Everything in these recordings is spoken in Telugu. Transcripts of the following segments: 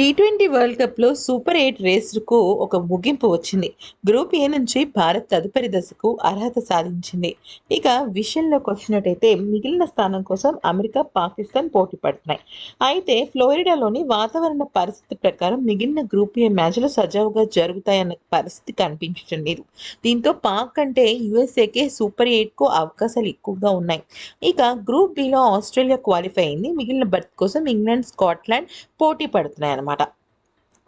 టీ ట్వంటీ వరల్డ్ కప్లో సూపర్ ఎయిట్ రేసుకు ఒక ముగింపు వచ్చింది. గ్రూప్ ఏ నుంచి భారత్ తదుపరి దశకు అర్హత సాధించింది. ఇక విషయంలోకి వచ్చినట్టయితే మిగిలిన స్థానం కోసం అమెరికా పాకిస్తాన్ పోటీ పడుతున్నాయి. అయితే ఫ్లోరిడాలోని వాతావరణ పరిస్థితి ప్రకారం మిగిలిన గ్రూప్ ఏ మ్యాచ్లు సజావుగా జరుగుతాయన్న పరిస్థితి కనిపించడం లేదు. దీంతో పాక్ కంటే యుఎస్ఏకే సూపర్ ఎయిట్కు అవకాశాలు ఎక్కువగా ఉన్నాయి. ఇక గ్రూప్ బిలో ఆస్ట్రేలియా క్వాలిఫై అయింది. మిగిలిన బర్త్ కోసం ఇంగ్లాండ్ స్కాట్లాండ్ పోటీ పడుతున్నాయి అన్నమాట まだ。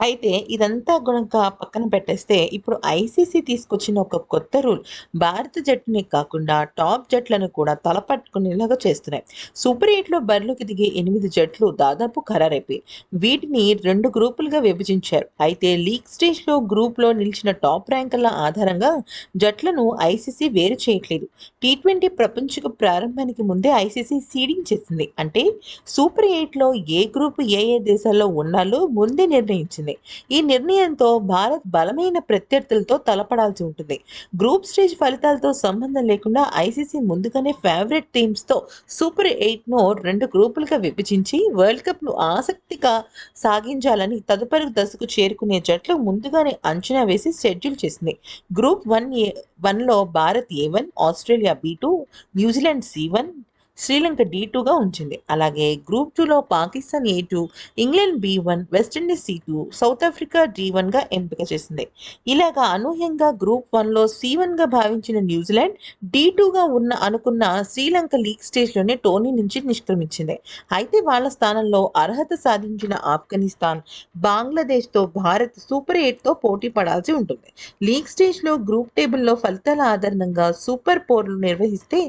అయితే ఇదంతా గనుక పక్కన పెట్టేస్తే ఇప్పుడు ఐసీసీ తీసుకొచ్చిన ఒక కొత్త రూల్. భారత జట్టునే కాకుండా టాప్ జట్లను కూడా తలపట్టుకునేలాగా చేస్తున్నాయి. సూపర్ ఎయిట్లో బరిలోకి దిగే ఎనిమిది జట్లు దాదాపు ఖరారైపోయి వీటిని రెండు గ్రూపులుగా విభజించారు. అయితే లీగ్ స్టేజ్లో గ్రూప్లో నిలిచిన టాప్ ర్యాంకుల ఆధారంగా జట్లను ఐసీసీ వేరు చేయట్లేదు. టీ ట్వంటీ ప్రపంచ కప్ ప్రారంభానికి ముందే ఐసీసీ సీడింగ్ చేసింది. అంటే సూపర్ ఎయిట్లో ఏ గ్రూప్ ఏ ఏ దేశాల్లో ఉండాలో ముందే నిర్ణయించింది. ఈ నిర్ణయంతో భారత్ బలమైన ప్రత్యర్థులతో తలపడాల్సి ఉంటుంది. గ్రూప్ స్టేజ్ ఫలితాలతో సంబంధం లేకుండా ఐసీసీ ముందుగానే ఫేవరెట్ టీమ్స్తో సూపర్ ఎయిట్ను రెండు గ్రూపులుగా విభజించి వరల్డ్ కప్ను ఆసక్తిగా సాగించాలని తదుపరి దశకు చేరుకునే జట్లు ముందుగానే అంచనా వేసి షెడ్యూల్ చేసింది. గ్రూప్ వన్ ఏ వన్లో Bharat A one Australia B two New Zealand C one Sri Lanka D టూగా ఉంచింది. అలాగే గ్రూప్ టూలో Pakistan A two England B one West Indies C two South Africa D వన్గా ఎంపిక చేసింది. ఇలాగా అనూహ్యంగా గ్రూప్ వన్లో సి వన్గా భావించిన న్యూజిలాండ్ డి టూగా ఉన్న అనుకున్న శ్రీలంక లీగ్ స్టేజ్లోనే టోర్నీ నుంచి నిష్క్రమించింది. అయితే వాళ్ళ స్థానంలో అర్హత సాధించిన ఆఫ్ఘనిస్తాన్ బంగ్లాదేశ్తో భారత్ సూపర్ ఎయిట్తో పోటీ పడాల్సి ఉంటుంది. లీగ్ స్టేజ్లో గ్రూప్ టేబుల్లో ఫలితాల ఆధారంగా సూపర్ పోర్లు నిర్వహిస్తే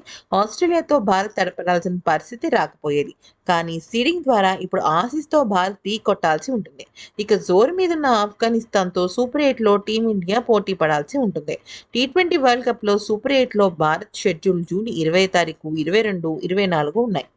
ఆస్ట్రేలియాతో భారత్ తడపడాల్సిన పరిస్థితి రాకపోయేది. కానీ సీడింగ్ ద్వారా ఇప్పుడు ఆసీస్తో భారత్ ఢీ కొట్టాల్సి ఉంటుంది. ఇక జోరు మీదున్న ఆఫ్ఘనిస్తాన్తో సూపర్ ఎయిట్లో టీమిండియా పోటీ పడాల్సి ఉంటుంది. టీ ట్వంటీ వరల్డ్ కప్లో సూపర్ ఎయిట్లో భారత్ షెడ్యూల్ జూన్ ఇరవై తారీఖు ఇరవై రెండు ఇరవై నాలుగు ఉన్నాయి.